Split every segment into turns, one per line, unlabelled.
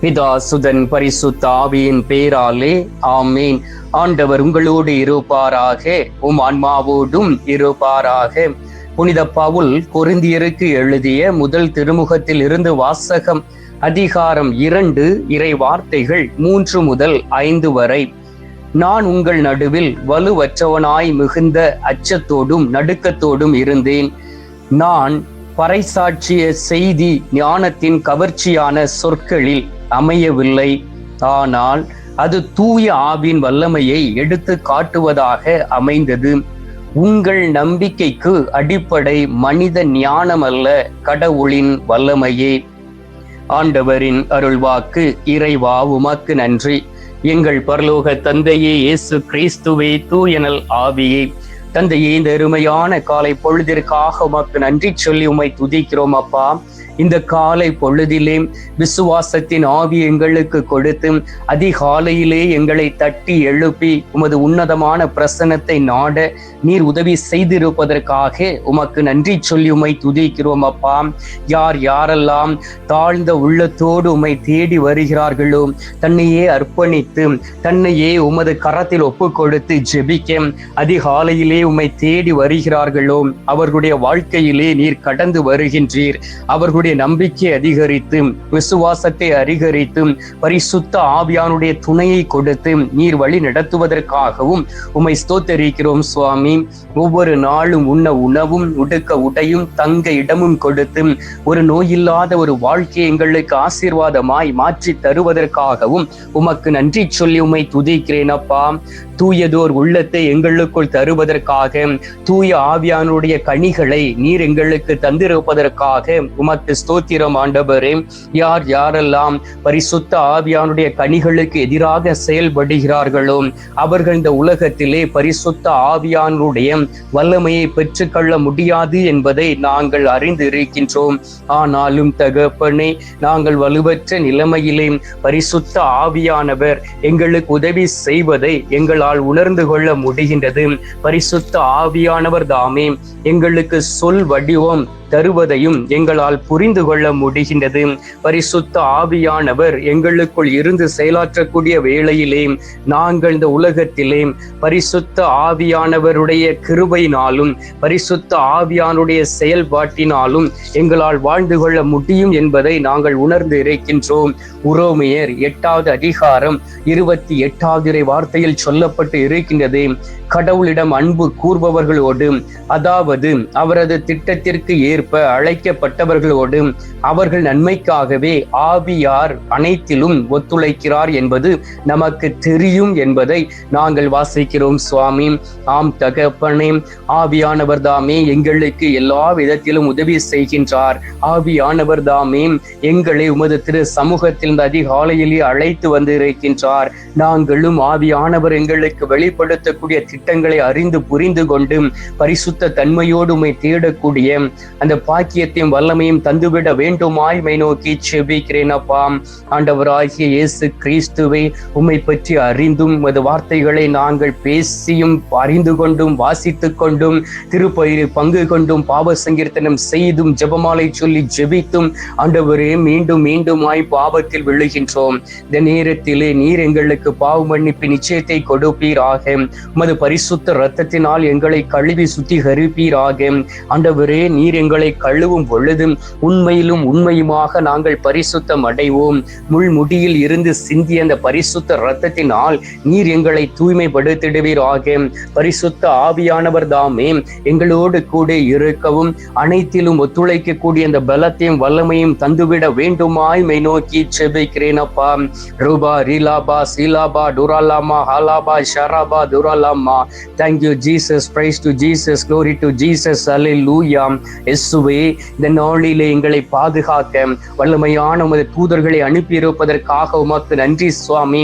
பிதா சுதன் பரிசுத்த ஆவியின் பேராலே ஆமேன். ஆண்டவர் உங்களோடு இருப்பாராக உம் ஆன்மாவோடும் இருப்பாராக. புனித பவுல் பொருந்தியருக்கு எழுதிய முதல் திருமுகத்தில் இருந்து வாசகம் அதிகாரம் இரண்டு இறை வார்த்தைகள் மூன்று முதல் ஐந்து வரை. நான் உங்கள் நடுவில் வலுவற்றவனாய் மிகுந்த அச்சத்தோடும் நடுக்கத்தோடும் இருந்தேன். நான் பறைசாற்றிய செய்தி ஞானத்தின் கவர்ச்சியான சொற்களில் அமையவில்லை. ஆனால் அது தூய ஆவின் வல்லமையை எடுத்து காட்டுவதாக அமைந்தது. உங்கள் நம்பிக்கைக்கு அடிப்படை மனித ஞானம் அல்ல கடவுளின் வல்லமையே. ஆண்டவரின் அருள்வாக்கு இறைவா உமக்கு நன்றி. எங்கள் பரலோக தந்தையே இயேசு கிறிஸ்துவே தூயனல் ஆவியே. தந்தையே இந்த அருமையான காலை பொழுதிற்காக உமக்கு நன்றி சொல்லி உமை துதிக்கிறோம் அப்பா. இந்த காலை பொழுதிலே விசுவாசத்தின் ஆவி எங்களுக்கு கொடுத்து அதிகாலையிலே எங்களை தட்டி எழுப்பி உமது உன்னதமான பிரசனத்தை நாட நீர் உதவி செய்திருப்பதற்காக உமக்கு நன்றி சொல்லி உமை துதிக்கிறோம் அப்பா. யார் யாரெல்லாம் தாழ்ந்த உள்ளத்தோடு உமை தேடி வருகிறார்களோ தன்னையே அர்ப்பணித்து தன்னையே உமது கரத்தில் ஒப்பு கொடுத்து ஜெபிக்க அதிகாலையிலே உம்மை தேடி வருகிறார்களோ அவர்களுடைய வாழ்க்கையிலே நீர் கடந்து வருகின்றீர். அவர்களுடைய நம்பிக்கை அதிகரித்து விசுவாசத்தை அதிகரித்து பரிசுத்த ஆவியானுடைய துணையை கொடுத்து நீர் வழி நடத்துவதற்காகவும் உம்மை ஸ்தோத்தரிக்கிறோம் சுவாமி. ஒவ்வொரு நாளும் உண்ண உணவும் உடுக்க உடையும் தங்க இடமும் கொடுத்து ஒரு நோயில்லாத ஒரு வாழ்க்கையை எங்களுக்கு ஆசீர்வாதமாய் மாற்றி தருவதற்காகவும் உமக்கு நன்றி சொல்லி உம்மை துதிக்கிறேன் அப்பா. தூயதோர் உள்ளத்தை எங்களுக்குள் தருவதற்கு தந்திருப்பதற்காக தூய ஆவியானுடைய கனிகளை நீர் எங்களுக்கு தந்திருப்பதற்காக உமக்கு ஸ்தோத்திரம் ஆண்டவரே. யார் யாரெல்லாம் பரிசுத்த ஆவியானுடைய கனிகளுக்கு எதிராக செயல்படுகிறார்களோ அவர்கள் இந்த உலகத்திலே பரிசுத்த ஆவியானுடைய வல்லமையை பெற்றுக்கொள்ள முடியாது என்பதை நாங்கள் அறிந்து இருக்கின்றோம் ஆனாலும் தகப்பனே நாங்கள் வலுவற்ற நிலைமையிலே பரிசுத்த ஆவியானவர் எங்களுக்கு உதவி செய்வதை எங்களால் உணர்ந்து கொள்ள முடிகின்றது. பரிசு பரிசுத்த ஆவியானவர் தாமே. எங்களுக்கு சொல் வடிவம் தருவதையும் எங்களால் புரிந்து கொள்ள முடிகின்றது. பரிசுத்த ஆவியானவர் எங்களுக்குள் இருந்து செயலாற்றக்கூடிய வேளையிலே நாங்கள் இந்த உலகத்திலே பரிசுத்த ஆவியானவருடைய கிருபையினாலும் பரிசுத்த ஆவியானுடைய செயல்பாட்டினாலும் எங்களால் வாழ்ந்து கொள்ள முடியும் என்பதை நாங்கள் உணர்ந்து இருக்கின்றோம் உரோமையர் எட்டாவது அதிகாரம் இருபத்தி எட்டாவது வார்த்தையில் சொல்லப்பட்டு இருக்கின்றது. கடவுளிடம் அன்பு கூறுபவர்களோடு அதாவது அவரது திட்டத்திற்கு ஏற்ப அழைக்கப்பட்டவர்களோடு அவர்கள் நன்மைக்காகவே ஆவியார் அனைத்திலும் ஒத்துழைக்கிறார் என்பது நமக்கு தெரியும் என்பதை நாங்கள் வாசிக்கிறோம் சுவாமி. ஆம் தகப்பனே ஆவியானவர் தாமே எங்களுக்கு எல்லா விதத்திலும் உதவி செய்கின்றார். ஆவியானவர் தாமே எங்களை உமது திரு சமூகத்தில் இந்த அதிகாலையிலே அழைத்து வந்து இருக்கின்றார் நாங்களும் ஆவியானவர் எங்களுக்கு வெளிப்படுத்தக்கூடிய திட்டங்களை அறிந்து புரிந்து கொண்டு பரிசுத்த தன்மையோடு உம்மை தேடக்கூடிய அந்த பாக்கியத்தையும் வல்லமையும் தந்துவிட வேண்டுமாய் மை நோக்கி செபிக்கிறேன் அப்பாம் ஆண்டவராகிய இயேசு கிறிஸ்துவை உம்மை பற்றி அறிந்தும் அது வார்த்தைகளை நாங்கள் பேசியும் அறிந்து கொண்டும் வாசித்து கொண்டும் திருப்பயிரில் பங்கு கொண்டும் பாவ சங்கீர்த்தனம் செய்தும் ஜபமாலை சொல்லி ஜெபித்தும் ஆண்டவரே மீண்டும் மீண்டுமாய் பாவத்தில் விழுகின்றோம். இந்த நேரத்திலே நீர் எங்களுக்கு பாவ மன்னிப்பு நிச்சயத்தை கொடுப்பீராக. உமது பரிசுத்த இரத்தத்தினால் எங்களை கழுவி சுத்திகரிப்பீராக. ஆண்டவரே நீர் எங்கள் எங்களை கழுவும் பொழுதும் உண்மையிலும் உண்மையுமாக நாங்கள் பரிசுத்தம் அடைவோம். முள்முடியில் இருந்து சிந்திய அந்த பரிசுத்த இரத்தத்தினால் நீர் எங்களை தூய்மைப்படுத்திடுவீர் ஆக பரிசுத்த ஆவியானவர் தாமே எங்களோடு கூட இருக்கவும் அனைத்திலும் ஒத்துழைக்கக்கூடிய அந்த பலத்தையும் வல்லமையும் தந்துவிட வேண்டுமாய் மை நோக்கி செபிக்கிறேன் அப்பா. ரூபா ரீலாபா சீலாபா டுராலாமா ஹாலாபா ஷராபா துராலாமா thank you Jesus praise to Jesus glory to Jesus அலை எஸ் இயேசுவே இந்த நாளிலே எங்களை பாதுகாக்க வல்லமையான உமது தூதர்களை அனுப்பியிருப்பதற்காக உமக்கு நன்றி சுவாமி.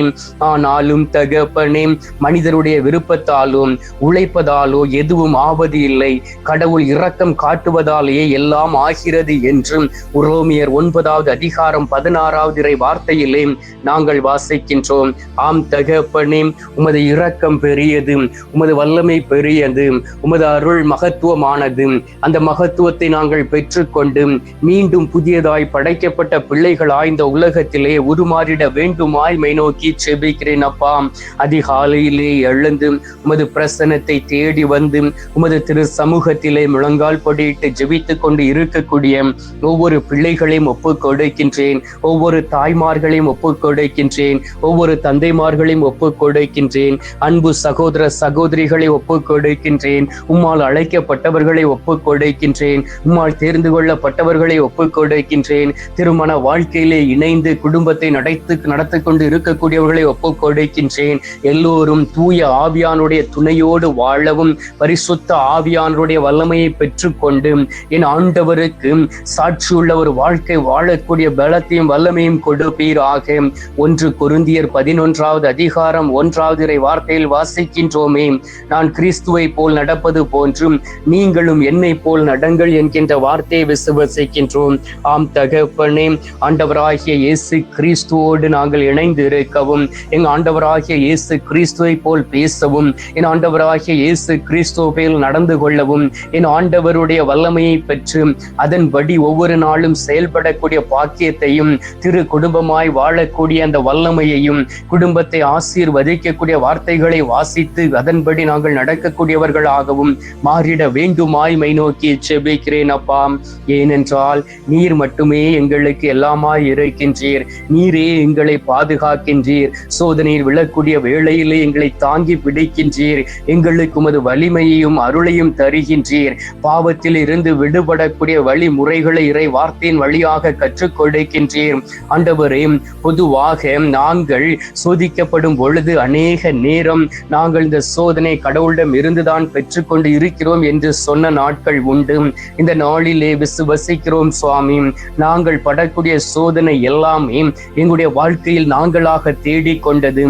ஆனாலும் தகப்பனே மனிதருடைய விருப்பத்தாலும் உழைப்பதாலோ எதுவும் ஆவது இல்லை. கடவுள் இரக்கம் காட்டுவதாலேயே எல்லாம் ஆகிறது என்றும் உரோமியர் ஒன்பதாவது அதிகாரம் பதினாறாவது இறை வார்த்தையிலே நாங்கள் வாசிக்கின்றோம். ஆம் தகப்பனே உமது இரக்கம் பெரியது உமது வல்லமை பெரியது உமது அருள் மகத்துவமானது. அந்த மகத்துவத்தை நாங்கள் பெற்றுக்கொண்டு மீண்டும் புதியதாய் படைக்கப்பட்ட பிள்ளைகளாய் இந்த உலகத்திலே உருமாறிட வேண்டுமாய் மை நோக்கி செபிக்கிறேன் அப்பா. அதிகாலையிலே எழுந்து உமது பிரசனத்தை தேடி வந்து உமது திரு சமூகத்திலே முழங்கால் படியிட்டு ஜெபித்துக் கொண்டு இருக்கக்கூடிய ஒவ்வொரு பிள்ளைகளையும் ஒப்புக் கொடுக்கின்றேன். ஒவ்வொரு தாய்மார்களையும் ஒப்புக் கொடுக்கின்றேன். ஒவ்வொரு தந்தைமார்களையும் ஒப்புக் கொடுக்கின்றேன். அன்பு சகோதர சகோதரிகளை ஒப்புக் கொடுக்கின்றேன். உம்மால் அழைக்கப்பட்டவர்களை ஒப்புக் கொடுக்கின்றேன். உம்மால் தேர்ந்து கொள்ளப்பட்டவர்களை ஒப்புக்கொடுக்கின்றேன் திருமண வாழ்க்கையிலே இணைந்து குடும்பத்தை நடத்து நடத்தி கொண்டு இருக்கக்கூடியவர்களை ஒப்புக்கொடுக்கின்றேன் எல்லோரும் தூய ஆவியானுடைய துணையோடு வாழவும் பரிசுத்த ஆவியானுடைய வல்லமையை பெற்றுக்கொண்டு என் ஆண்டவருக்கு சாட்சியுள்ள ஒரு வாழ்க்கை வாழக்கூடிய பலத்தையும் வல்லமையும் கொடுப்பீராக. ஒன்று கொருந்தியர் பதினொன்றாவது அதிகாரம் ஒன்றாவது இறை வார்த்தையில் வாசிக்கின்றோமே. நான் கிறிஸ்துவை போல் நடப்பது போன்றும் நீங்களும் என்னை போல் நடங்கள் என்கின்ற வார்த்தையை விசுவசிக்கின்றோம் ஆம் தகப்பனே ஆண்டவராகிய இயேசு கிறிஸ்துவோடு நாங்கள் இணைந்து இருக்கவும் எங்கள் ஆண்டவராகிய இயேசு கிறிஸ்துவை போல் பேசவும் என் ஆண்டவராகிய இயேசு கிறிஸ்துவில் நடந்து கொள்ளவும் என் ஆண்டவருடைய வல்லமையை பெற்று அதன்படி ஒவ்வொரு நாளும் செயல்படக்கூடிய பாக்கியத்தையும் திரு குடும்பமாய் வாழக்கூடிய அந்த வல்லமையையும் குடும்பத்தை ஆசீர்வதிக்கக்கூடிய வார்த்தைகளை வாசித்து அதன்படி நாங்கள் நடக்கக்கூடியவர்களாகவும் மாறிட வேண்டுமாய் மை நோக்கி செபிக்கிறேன் அப்பா. ஏனென்றால் நீர் மட்டுமே எங்களுக்கு எல்லாமாய் இருக்கின்றீர். நீரே எங்களை பாதுகாக்கின்றீர். சோதனையில் விழக்கூடிய வேளையிலே எங்களை தாங்கி பிடிக்கின்றீர். எங்களுக்கு உமது வலிமையையும் அருளையும் தருகின்றீர். பாவத்தில் இருந்து விடுபடக்கூடிய வழிமுறைகளை இறை வார்த்தையின் வழியாக கற்றுக் கொடுக்கின்றீர். ஆண்டவரே பொதுவாக நாங்கள் சோதிக்கப்படும் பொழுது அநேக நேரம் நாங்கள் இந்த சோதனை கடவுளிடம் இருந்துதான் பெற்றுக்கொண்டு இருக்கிறோம் என்று சொன்ன நாட்கள் உண்டு. இந்த நாளிலே விசுவசிக்கிறோம் சுவாமி. நாங்கள் படக்கூடிய சோதனை எல்லாமே எங்களுடைய வாழ்க்கையில் நாங்களாக தேடிக்கொண்டது.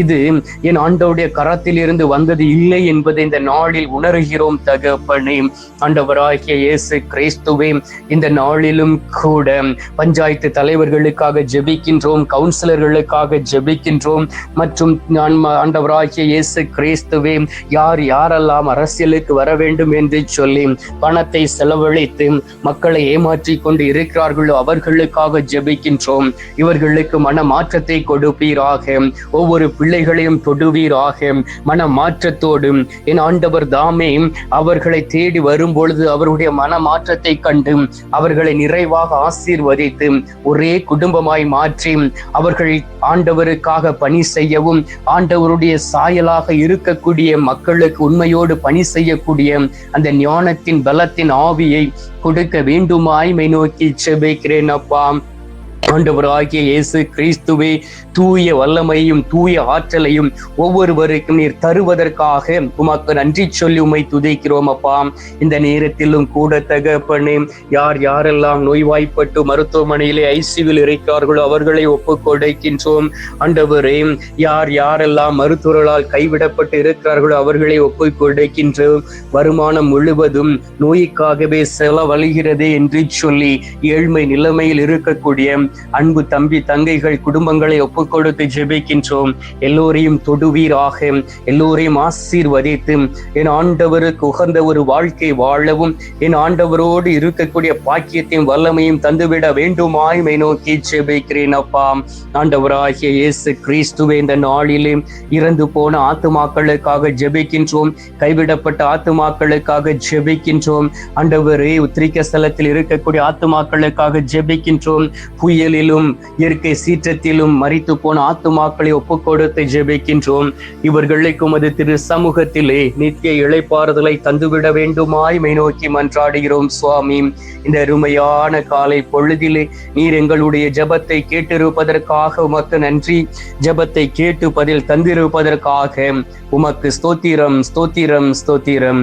இது என் ஆண்டவுடைய கரத்திலிருந்து வந்தது இல்லை என்பதை இந்த நாளில் உணர்கிறோம் தகப்பனே. ஆண்டவராகிய இயேசு கிறிஸ்துவே இந்த நாளிலும் கூட பஞ்சாயத்து தலைவர்களுக்காக ஜெபிக்கின்றோம் கவுன்சிலர்களுக்காக ஜெபிக்கின்றோம் மற்றும் நான் ஆண்டவராகிய இயேசு கிறிஸ்துவே யார் யாரெல்லாம் அரசியலுக்கு வர வேண்டும் என்று சொல்லி பணத்தை செலவு செலவழித்து மக்களை ஏமாற்றி கொண்டு இருக்கிறார்களோ அவர்களுக்காக ஜெபிக்கின்றோம். இவர்களுக்கு மன மாற்றத்தை கொடுப்பீராக. ஒவ்வொரு பிள்ளைகளையும் தொடுவீராக. மன மாற்றத்தோடு என் ஆண்டவர் தாமே அவர்களை தேடி வரும் பொழுது அவருடைய மன மாற்றத்தை கண்டு அவர்களை நிறைவாக ஆசீர்வதித்து ஒரே குடும்பமாய் மாற்றி அவர்கள் ஆண்டவருக்காக பணி செய்யவும் ஆண்டவருடைய சாயலாக இருக்கக்கூடிய மக்களுக்கு உண்மையோடு பணி செய்யக்கூடிய அந்த ஞானத்தின் பலத்தின் ஆவி ஆவியை கொடுக்க வேண்டுமாய் மை நோக்கி செபிக்கிறேன் அப்பாம் ஆண்டவராகிய இயேசு கிறிஸ்துவே தூய வல்லமையும் தூய ஆற்றலையும் ஒவ்வொருவருக்கும் நீர் தருவதற்காக உமக்கு நன்றி சொல்லி உமை துதிக்கிறோம் அப்பா. இந்த நேரத்திலும் கூட தகப்பனே யார் யாரெல்லாம் நோய்வாய்ப்பட்டு மருத்துவமனையிலே ஐசியூவில் இருக்கிறார்களோ அவர்களை ஒப்புக் கொடுக்கின்றோம் ஆண்டவரே யார் யாரெல்லாம் மருத்துவர்களால் கைவிடப்பட்டு இருக்கிறார்களோ அவர்களை ஒப்புக் கொடுக்கின்றோம் வருமானம் முழுவதும் நோய்க்காகவே செலவழிகிறதே என்று சொல்லி ஏழ்மை நிலைமையில் இருக்கக்கூடிய அன்பு தம்பி தங்கைகள் குடும்பங்களை ஒப்புக் கொடுத்து ஜெபிக்கின்றோம். எல்லோரையும் தொடுவீராக. எல்லோரையும் ஆசீர்வதித்து என் ஆண்டவருக்கு உகந்த ஒரு வாழ்க்கை வாழவும் என் ஆண்டவரோடு இருக்கக்கூடிய பாக்கியத்தையும் வல்லமையும் தந்துவிட வேண்டுமாய்மை நோக்கி ஜெபிக்கிறேன் அப்பா. ஆண்டவராகிய இயேசு கிறிஸ்துவே இந்த நாளிலே இறந்து போன ஆத்துமாக்களுக்காக ஜெபிக்கின்றோம். கைவிடப்பட்ட ஆத்துமாக்களுக்காக ஜெபிக்கின்றோம். ஆண்டவரே உத்திரிக்க ஸ்தலத்தில் இருக்கக்கூடிய ஆத்துமாக்களுக்காக ஜெபிக்கின்றோம். புயலிலும் இயற்கை சீற்றத்திலும் மறித்து போன ஆத்துமாக்களை ஒப்புக்கொடுத்து ஜெபிக்கின்றோம். இவர்களுக்கு உமது திரு சமூகத்திலே நித்திய இழைப்பாறுதலை தந்துவிட வேண்டுமாய் மை நோக்கி மன்றாடுகிறோம் சுவாமி. இந்த அருமையான காலை பொழுதிலே நீர் எங்களுடைய ஜபத்தை கேட்டிருப்பதற்காக உமக்கு நன்றி. ஜபத்தை கேட்டு பதில் தந்திருப்பதற்காக உமக்கு ஸ்தோத்திரம் ஸ்தோத்திரம் ஸ்தோத்திரம்.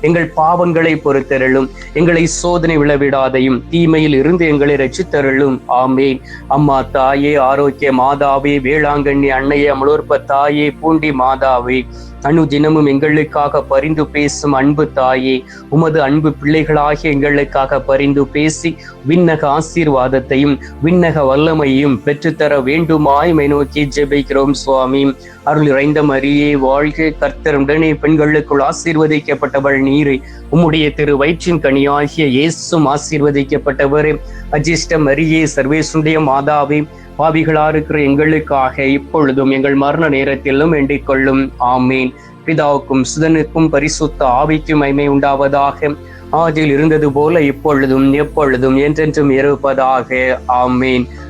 எங்கள் பாவங்களை பொறுத்தருளும். எங்களை சோதனை விழவிடாதையும் தீமையில் இருந்து எங்களை ரசித்தருளும் ஆமேன். அம்மா தாயே ஆரோக்கிய மாதாவே வேளாங்கண்ணி அன்னையே அமலோற்ப தாயே பூண்டி மாதாவே. அணு தினமும் எங்களுக்காக பரிந்து பேசும் அன்பு தாயே. உமது அன்பு பிள்ளைகளாகிய எங்களுக்காக பரிந்து பேசி விண்ணக ஆசீர்வாதத்தையும் விண்ணக வல்லமையும் பெற்றுத்தர வேண்டுமாய் மை நோக்கி ஜெபிக்கிறோம் சுவாமி. அருள் இறைந்த மரியே வாழ்க கர்த்தருடனே பெண்களுக்குள் ஆசீர்வதிக்கப்பட்டவள் நீரை உம்முடைய திரு வயிற்றின் கனியாகிய இயேசும் ஆசீர்வதிக்கப்பட்டவர். அஜிஷ்ட மரியே சர்வேசுடைய மாதாவே பாவிகளா இருக்கிற எங்களுக்காக இப்பொழுதும் எங்கள் மரண நேரத்திலும் வேண்டிக் கொள்ளும். ஆமீன். பிதாவுக்கும் சுதனுக்கும் பரிசுத்த ஆவிக்கும் மைமை உண்டாவதாக. ஆதில் இருந்தது போல இப்பொழுதும் எப்பொழுதும் என்றென்றும் இருப்பதாக. ஆமீன்.